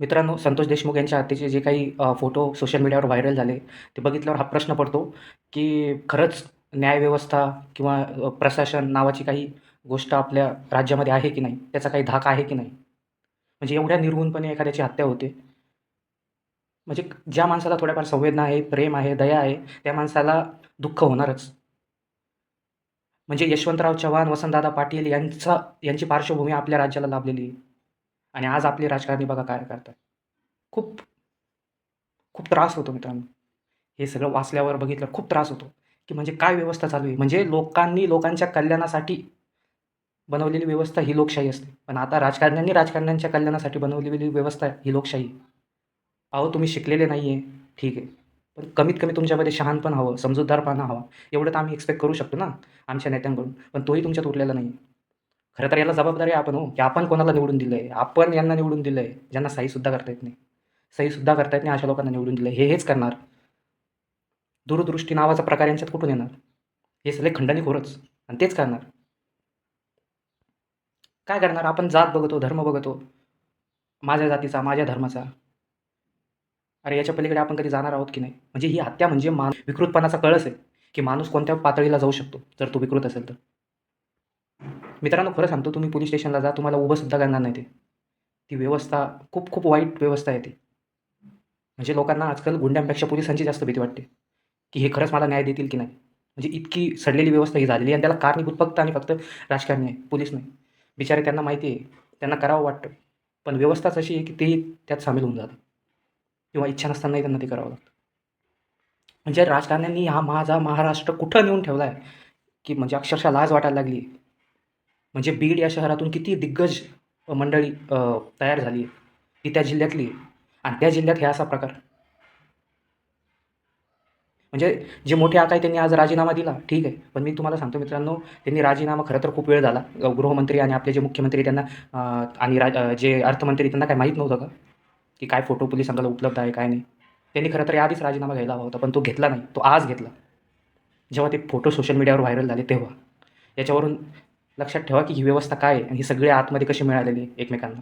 मित्रांनो संतोष देशमुख यांच्या हत्येचे जे काही फोटो सोशल मीडियावर व्हायरल झाले ते बघितल्यावर हा प्रश्न पडतो की खरंच न्यायव्यवस्था किंवा प्रशासन नावाची काही गोष्ट आपल्या राज्यामध्ये आहे की नाही? त्याचा काही धाक आहे की नाही? म्हणजे एवढ्या निर्गुणपणे एखाद्याची हत्या होते. म्हणजे ज्या माणसाला थोड्याफार संवेदना आहे प्रेम आहे दया आहे त्या माणसाला दुःख होणारच. म्हणजे यशवंतराव चव्हाण वसंतदादा पाटील यांचा यांची पार्श्वभूमी आपल्या राज्याला लाभलेली आहे. आणि आज आपली राजकारणी बघा काय करतात. खूप खूप त्रास होतो मित्रांनो. हे सगळं वाचल्यावर बघितलं खूप त्रास होतो. की म्हणजे काय व्यवस्था चालू आहे? म्हणजे लोकांनी लोकांच्या कल्याणासाठी बनवलेली व्यवस्था ही लोकशाही असते. पण आता राजकारण्यांनी राजकारण्यांच्या कल्याणासाठी बनवलेली व्यवस्था ही लोकशाही. अहो तुम्ही शिकलेले नाही आहे ठीक आहे. पण कमीत कमी तुमच्यामध्ये शहाणपण हवं समजूतदारपणा हवा. एवढं तर आम्ही एक्सपेक्ट करू शकतो ना आमच्या नेत्यांकडून. पण तोही तुमच्यात उरलेला नाही खरं तर याला जबाबदारी आपण हो की आपण कोणाला निवडून दिलं आहे आपण यांना निवडून दिलं आहे ज्यांना सहीसुद्धा करता येत नाही. सहीसुद्धा करता येत नाही अशा लोकांना निवडून दिलं हे हेच करणार. दूरदृष्टी नावाचा प्रकार यांच्यात कुठून येणार? हे सगळे खंडणीखोरच आणि तेच करणार. काय करणार? आपण जात बघतो धर्म बघतो. माझ्या जातीचा माझ्या धर्माचा. अरे याच्या पलीकडे आपण कधी जाणार आहोत की नाही? म्हणजे ही हत्या म्हणजे मान विकृतपणाचा कळस आहे की माणूस कोणत्या पातळीला जाऊ शकतो जर तो विकृत असेल तर. मित्रांनो खरं सांगतो तुम्ही पोलीस स्टेशनला जा तुम्हाला उभं सुद्धा करणार नाही ते. ती व्यवस्था खूप खूप वाईट व्यवस्था आहे ती. म्हणजे लोकांना आजकाल गुंड्यांपेक्षा पोलिसांची जास्त भीती वाटते. की हे खरंच मला न्याय देतील की नाही? म्हणजे इतकी सडलेली व्यवस्था ही झालेली आहे आणि त्याला कारणीभूत फक्त आणि फक्त राजकारणी आहे पोलीस नाही. बिचारे त्यांना माहिती आहे त्यांना करावं वाटतं. पण व्यवस्थाच अशी आहे की तेही त्यात सामील होऊन जातात. किंवा इच्छा नसतानाही त्यांना ते करावं लागतं. म्हणजे राजकारण्यांनी हा माझा महाराष्ट्र कुठं नेऊन ठेवला आहे की म्हणजे अक्षरशः लाज वाटायला लागली. म्हणजे बीड या शहरातून किती दिग्गज मंडळी तयार झाली आहे ती त्या जिल्ह्यातली आहे आणि त्या जिल्ह्यात हे असा प्रकार. म्हणजे जे मोठे आता आहे त्यांनी आज राजीनामा दिला ठीक आहे. पण मी तुम्हाला सांगतो मित्रांनो त्यांनी राजीनामा खरं तर खूप वेळ झाला. गृहमंत्री आणि आपले जे मुख्यमंत्री त्यांना आणि राज जे अर्थमंत्री त्यांना काय माहीत नव्हतं का? की काय फोटो पोलिसांना उपलब्ध आहे काय नाही? त्यांनी खरं तर याआधीच राजीनामा घ्यायला हवा होता पण तो घेतला नाही. तो आज घेतला. जेव्हा ते फोटो सोशल मीडियावर व्हायरल झाले तेव्हा. याच्यावरून लक्षात ठेवा की ही व्यवस्था काय आहे आणि ही सगळी आतमध्ये कशी मिळालेली आहे एकमेकांना.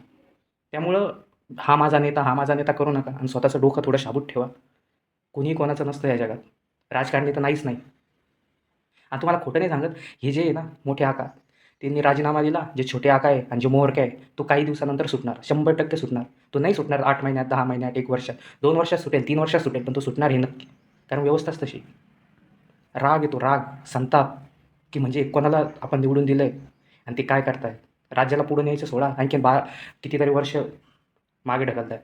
त्यामुळं हा माझा नेता हा माझा नेता करू नका आणि स्वतःचं डोकं थोडं शाबूत ठेवा. कुणीही कोणाचं नसतं या जगात. राजकारणी तर नाहीच नाही. आणि तुम्हाला खोटं नाही सांगत हे जे आहे ना मोठे आका त्यांनी राजीनामा दिला जे छोटे आका आहे आणि जे मोहरके आहे तो काही दिवसानंतर सुटणार शंभर टक्के सुटणार. तो नाही सुटणार आठ महिन्यात दहा महिन्यात एक वर्षात. दोन वर्षात सुटेल तीन वर्षात सुटेल पण तो सुटणार हे नक्की. कारण व्यवस्थाच तशी राग येतो राग संताप. की म्हणजे कोणाला आपण निवडून दिलं आहे आणि ते काय करतायत राज्याला पुढे न्यायचं सोडा. आणखीन बा कितीतरी वर्ष मागे ढकलताय.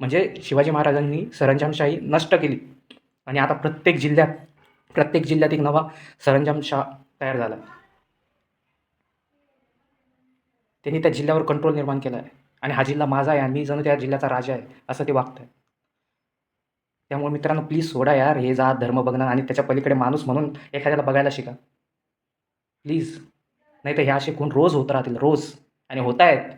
म्हणजे शिवाजी महाराजांनी सरंजामशाही नष्ट केली. आणि आता प्रत्येक जिल्ह्यात प्रत्येक जिल्ह्यात एक नवा सरंजामशाह तयार झाला. त्यांनी त्या जिल्ह्यावर कंट्रोल निर्माण केला आहे आणि हा जिल्हा माझा आहे आणि मी जणू त्या जिल्ह्याचा राजा आहे असं ते वागतं आहे त्यामुळे मित्रांनो प्लीज सोडा यार. हे जात धर्म बघणं आणि त्याच्या पलीकडे माणूस म्हणून एखाद्याला बघायला शिका. प्लीज नाही तर हे असे कोण रोज होत राहतील रोज. आणि होत आहेत